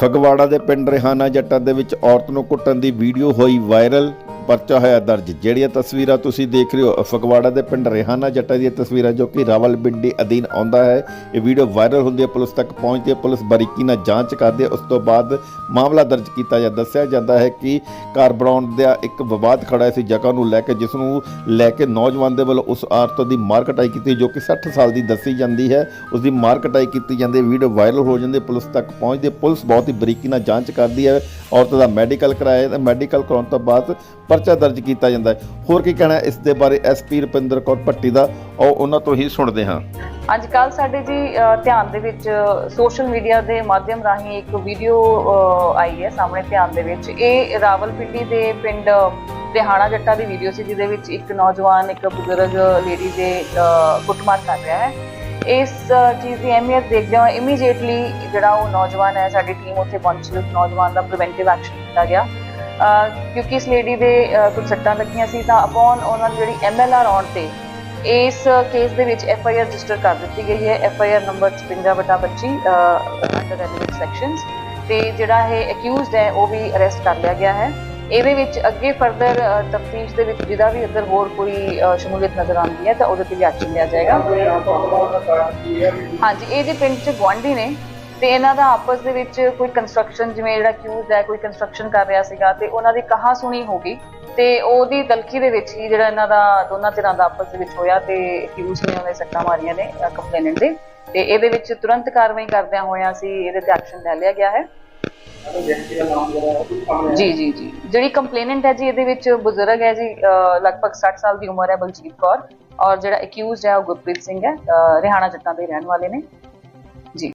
ਫਗਵਾੜਾ ਦੇ ਪਿੰਡ ਰਿਹਾਨਾ ਜੱਟਾਂ ਦੇ ਵਿੱਚ ਔਰਤ ਨੂੰ ਕੁੱਟਣ ਦੀ ਵੀਡੀਓ ਹੋਈ ਵਾਇਰਲ। ਪਰਚਾ ਹੋਇਆ ਦਰਜ। ਜਿਹੜੀਆਂ ਤਸਵੀਰਾਂ ਤੁਸੀਂ ਦੇਖ ਰਹੇ ਹੋ ਫਗਵਾੜਾ ਦੇ ਪਿੰਡ ਰਿਹਾਨਾ ਜੱਟਾਂ ਦੀਆਂ ਤਸਵੀਰਾਂ ਜੋ ਕਿ ਰਾਵਲਪਿੰਡੀ ਅਧੀਨ ਆਉਂਦਾ ਹੈ। ਇਹ ਵੀਡੀਓ ਵਾਇਰਲ ਹੁੰਦੀ ਹੈ, ਪੁਲਿਸ ਤੱਕ ਪਹੁੰਚਦੀ ਹੈ, ਪੁਲਿਸ ਬਰੀਕੀ ਨਾਲ ਜਾਂਚ ਕਰਦੀ ਹੈ। ਉਸ ਤੋਂ ਬਾਅਦ ਮਾਮਲਾ ਦਰਜ ਕੀਤਾ ਜਾਂ ਦੱਸਿਆ ਜਾਂਦਾ ਹੈ ਕਿ ਕਾਰ ਬਣਾਉਣ ਦਾ ਇੱਕ ਵਿਵਾਦ ਖੜਾ ਸੀ ਜਗ੍ਹਾ ਨੂੰ ਲੈ ਕੇ, ਜਿਸ ਨੂੰ ਲੈ ਕੇ ਨੌਜਵਾਨ ਦੇ ਵੱਲੋਂ ਉਸ ਔਰਤ ਦੀ ਮਾਰ ਕਟਾਈ ਕੀਤੀ ਜੋ ਕਿ 60 ਸਾਲ ਦੀ ਦੱਸੀ ਜਾਂਦੀ ਹੈ। ਉਸ ਦੀ ਮਾਰ ਕਟਾਈ ਕੀਤੀ ਜਾਂਦੀ ਹੈ ਵੀਡੀਓ ਵਾਇਰਲ ਹੋ ਜਾਂਦੀ ਪੁਲਿਸ ਤੱਕ ਪਹੁੰਚਦੀ ਹੈ। ਪੁਲਿਸ ਬਹੁਤ ਹੀ ਬਰੀਕੀ ਨਾਲ ਜਾਂਚ ਕਰਦੀ ਹੈ। ਔਰਤ ਦਾ ਮੈਡੀਕਲ ਕਰਾਇਆ, ਮੈਡੀਕਲ ਕਰਾਉਣ ਤੋਂ ਬਾਅਦ ਪਰਚਾ ਦਰਜ ਕੀਤਾ ਜਾਂਦਾ ਹੈ। ਹੋਰ ਕੀ ਕਹਿਣਾ ਹੈ? ਇਸ ਦੇ ਬਾਰੇ ਐਸਪੀ ਰੁਪਿੰਦਰ ਕੌਰ ਭੱਟੀ ਦਾ ਆਓ ਉਹਨਾਂ ਤੋਂ ਹੀ ਸੁਣਦੇ ਹਾਂ। ਅੱਜ ਕੱਲ ਸਾਡੇ ਜੀ ਅ, ਧਿਆਨ ਦੇ ਵਿੱਚ ਸੋਸ਼ਲ ਮੀਡੀਆ ਦੇ ਮਾਧਿਅਮ ਰਾਹੀਂ ਇੱਕ ਵੀਡੀਓ ਆਈ ਹੈ ਸਾਹਮਣੇ ਧਿਆਨ ਦੇ ਵਿੱਚ। ਇਹ ਰਾਵਲਪਿੰਡੀ ਦੇ ਪਿੰਡ ਰਿਹਾਣਾ ਜੱਟਾ ਦੀ ਵੀਡੀਓ ਸੀ ਜਿਹਦੇ ਵਿੱਚ ਇੱਕ ਨੌਜਵਾਨ ਇੱਕ ਬਜ਼ੁਰਗ ਲੇਡੀ ਦੇ ਅ, ਕੁੱਟਮਾਰ ਕਰ ਰਿਹਾ ਹੈ। ਇਸ ਅ, ਚੀਜ਼ ਦੀ ਅਹਿਮੀਅਤ ਦੇਖਦੇ ਹੋਏ ਇਮੀਡੀਏਟਲੀ ਜਿਹੜਾ ਉਹ ਨੌਜਵਾਨ ਹੈ ਸਾਡੀ ਟੀਮ ਉੱਥੇ ਪਹੁੰਚੀ। ਉਸ ਨੌਜਵਾਨ ਦਾ ਪ੍ਰੀਵੈਂਟਿਵ ਐਕਸ਼ਨ ਕੀਤਾ ਗਿਆ। ਅ, ਕਿਉਂਕਿ ਇਸ ਲੇਡੀ ਦੇ ਕੁਝ ਸੱਟਾਂ ਲੱਗੀਆਂ ਸੀ ਤਾਂ ਅਪਨ ਉਹਨਾਂ ਦੀ ਜਿਹੜੀ ਐਮਐਲਆਰ ਆਉਣ ਤੇ ਇਸ ਕੇਸ ਦੇ ਵਿੱਚ ਐਫ ਆਈ ਆਰ ਰਜਿਸਟਰ ਕਰ ਦਿੱਤੀ ਗਈ ਹੈ F I R number 56/25 under relevant sections ਤੇ ਜਿਹੜਾ ਇਹ ਅਕਿਊਜ਼ਡ ਹੈ ਉਹ ਵੀ ਅਰੈਸਟ ਕਰ ਲਿਆ ਗਿਆ ਹੈ। ਇਹਦੇ ਵਿੱਚ ਅੱਗੇ ਫਰਦਰ ਤਫਤੀਸ਼ ਦੇ ਵਿੱਚ ਜਿਹਦਾ ਵੀ ਅਗਰ ਹੋਰ ਕੋਈ ਸ਼ਮੂਲੀਅਤ ਨਜ਼ਰ ਆਉਂਦੀ ਹੈ ਤਾਂ ਉਹਦੇ ਤੇ ਵੀ ਐਕਸ਼ਨ ਲਿਆ ਜਾਏਗਾ। ਹਾਂਜੀ ਇਹ ਜੇ ਪਿੰਡ ਚ ਗੁਆਂਢੀ ਨੇ। ਤੇ ਇਹਨਾਂ ਦਾ ਆਪਸ ਦੇ ਵਿੱਚ ਕੋਈ ਕੰਸਟਰਕਸ਼ਨ ਜਿਵੇਂ ਜਿਹੜਾ ਅਕਿਊਜ਼ਡ ਹੈ, ਕੋਈ ਕੰਸਟਰਕਸ਼ਨ ਕਰ ਰਿਹਾ ਸੀਗਾ ਤੇ ਉਹਨਾਂ ਦੀ ਕਹਾ ਸੁਣੀ ਹੋਗੀ ਤੇ ਉਹਦੀ ਤਲਖੀ ਦੇ ਵਿੱਚ ਹੀ ਜਿਹੜਾ ਇਹਨਾਂ ਦਾ ਦੋਨਾਂ ਧਿਰਾਂ ਦਾ ਆਪਸ ਦੇ ਵਿੱਚ ਹੋਇਆ ਤੇ ਅਕਿਊਜ਼ ਨੇ ਉਹਨੇ ਸੱਟਾਂ ਮਾਰੀਆਂ ਨੇ ਕੰਪਲੇਨੈਂਟ ਦੇ ਤੇ ਇਹਦੇ ਵਿੱਚ ਤੁਰੰਤ ਕਾਰਵਾਈ ਕਰਦਿਆਂ ਹੋਇਆਂ ਸੀ ਇਹਦੇ ਤੇ ਐਕਸ਼ਨ ਲੈ ਲਿਆ ਗਿਆ ਹੈ। ਜੀ ਜੀ ਜੀ। ਜਿਹੜੀ ਕੰਪਲੇਨੈਂਟ ਹੈ ਜੀ, ਇਹਦੇ ਵਿੱਚ ਬਜ਼ੁਰਗ ਹੈ ਜੀ ਅਹ ਲਗਭਗ 60 ਸਾਲ ਦੀ ਉਮਰ ਹੈ ਬਲਜੀਤ ਕੌਰ ਔਰ ਜਿਹੜਾ ਅਕਿਊਜ਼ਡ ਹੈ ਉਹ ਗੁਰਪ੍ਰੀਤ ਸਿੰਘ ਹੈ ਅਹ ਰਿਹਾਣਾ ਜੱਟਾਂ ਦੇ ਰਹਿਣ ਵਾਲੇ ਨੇ।